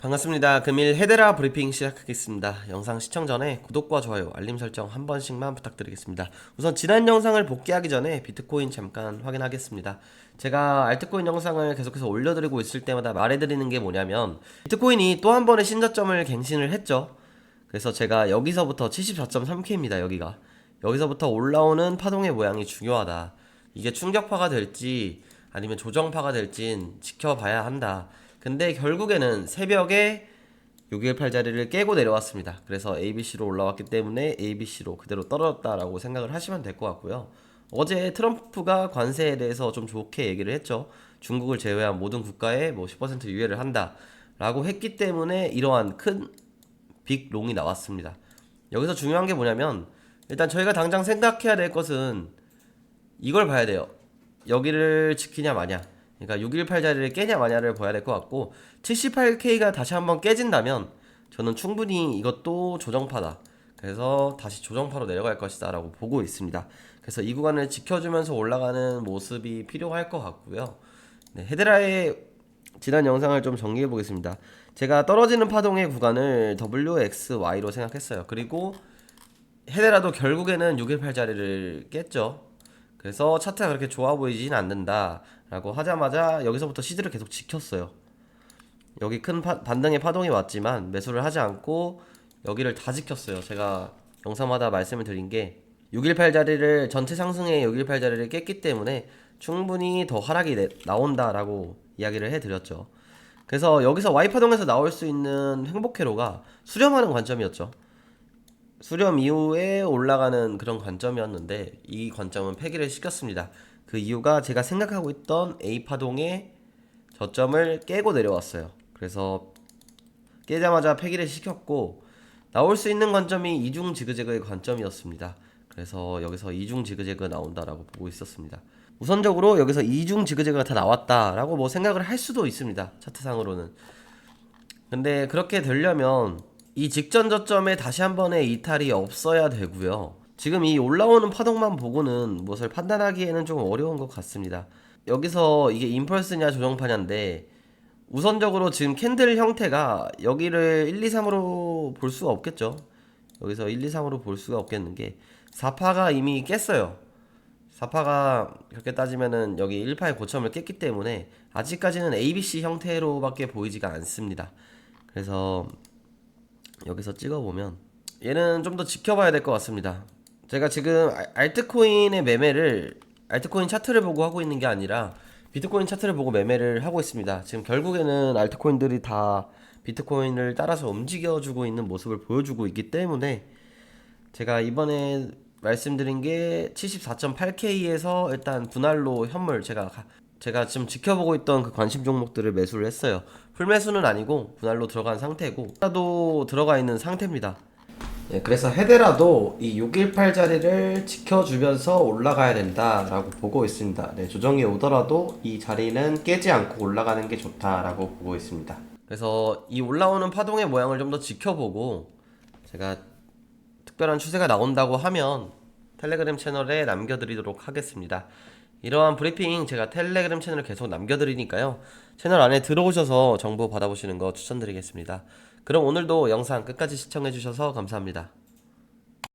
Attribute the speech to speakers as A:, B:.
A: 반갑습니다. 금일 헤데라 브리핑 시작하겠습니다. 영상 시청 전에 구독과 좋아요, 알림 설정 한 번씩만 부탁드리겠습니다. 우선 지난 영상을 복귀하기 전에 비트코인 잠깐 확인하겠습니다. 제가 알트코인 영상을 계속해서 올려드리고 있을 때마다 말해드리는 게 뭐냐면 비트코인이 또 한 번의 신저점을 갱신을 했죠. 그래서 제가 여기서부터 74.3K입니다. 여기가 여기서부터 올라오는 파동의 모양이 중요하다. 이게 충격파가 될지 아니면 조정파가 될진 지켜봐야 한다. 근데 결국에는 새벽에 618 자리를 깨고 내려왔습니다. 그래서 ABC로 올라왔기 때문에 ABC로 그대로 떨어졌다라고 생각을 하시면 될 것 같고요. 어제 트럼프가 관세에 대해서 좀 좋게 얘기를 했죠. 중국을 제외한 모든 국가에 뭐 10% 유예를 한다라고 했기 때문에 이러한 큰 빅롱이 나왔습니다. 여기서 중요한 게 뭐냐면 일단 저희가 당장 생각해야 될 것은 이걸 봐야 돼요. 여기를 지키냐 마냐. 그러니까 618 자리를 깨냐 마냐를 봐야 될 것 같고 78K가 다시 한번 깨진다면 저는 충분히 이것도 조정파다. 그래서 다시 조정파로 내려갈 것이다 라고 보고 있습니다. 그래서 이 구간을 지켜주면서 올라가는 모습이 필요할 것 같고요. 네, 헤드라의 지난 영상을 좀 정리해 보겠습니다. 제가 떨어지는 파동의 구간을 WXY로 생각했어요. 그리고 헤데라도 결국에는 618 자리를 깼죠. 그래서 차트가 그렇게 좋아 보이진 않는다 라고 하자마자 여기서부터 시드를 계속 지켰어요. 여기 큰 파- 반등의 파동이 왔지만 매수를 하지 않고 여기를 다 지켰어요. 제가 영상마다 말씀을 드린 게 618 자리를 전체 상승의 618 자리를 깼기 때문에 충분히 더 하락이 내- 나온다라고 이야기를 해드렸죠. 그래서 여기서 Y파동에서 나올 수 있는 행복회로가 수렴하는 관점이었죠. 수렴 이후에 올라가는 그런 관점이었는데 이 관점은 폐기를 시켰습니다. 그 이유가 제가 생각하고 있던 A 파동의 저점을 깨고 내려왔어요. 그래서 깨자마자 폐기를 시켰고 나올 수 있는 관점이 이중 지그재그의 관점이었습니다. 그래서 여기서 이중 지그재그 나온다라고 보고 있었습니다. 우선적으로 여기서 이중 지그재그가 다 나왔다라고 뭐 생각을 할 수도 있습니다. 차트상으로는. 근데 그렇게 되려면 이 직전 저점에 다시 한 번의 이탈이 없어야 되고요. 지금 이 올라오는 파동만 보고는 무엇을 판단하기에는 좀 어려운 것 같습니다. 여기서 이게 임펄스냐 조정파냐인데 우선적으로 지금 캔들 형태가 여기를 1, 2, 3으로 볼 수가 없겠죠. 여기서 1, 2, 3으로 볼 수가 없겠는 게 4파가 이미 깼어요. 4파가 그렇게 따지면은 여기 1파의 고점을 깼기 때문에 아직까지는 ABC 형태로밖에 보이지가 않습니다. 그래서 여기서 찍어보면 얘는 좀 더 지켜봐야 될 것 같습니다. 제가 지금 알- 알트코인의 매매를 알트코인 차트를 보고 하고 있는 게 아니라 비트코인 차트를 보고 매매를 하고 있습니다. 지금 결국에는 알트코인들이 다 비트코인을 따라서 움직여주고 있는 모습을 보여주고 있기 때문에 제가 이번에 말씀드린 게 74.8K에서 일단 분할로 현물 제가 가- 제가 지금 지켜보고 있던 그 관심 종목들을 매수를 했어요. 풀매수는 아니고 분할로 들어간 상태고 헤데라도 들어가 있는 상태입니다. 네, 그래서 헤데라도 이 618 자리를 지켜주면서 올라가야 된다라고 보고 있습니다. 네, 조정이 오더라도 이 자리는 깨지 않고 올라가는 게 좋다라고 보고 있습니다. 그래서 이 올라오는 파동의 모양을 좀 더 지켜보고 제가 특별한 추세가 나온다고 하면 텔레그램 채널에 남겨드리도록 하겠습니다. 이러한 브리핑 제가 텔레그램 채널에 계속 남겨드리니까요. 채널 안에 들어오셔서 정보 받아보시는 거 추천드리겠습니다. 그럼 오늘도 영상 끝까지 시청해주셔서 감사합니다.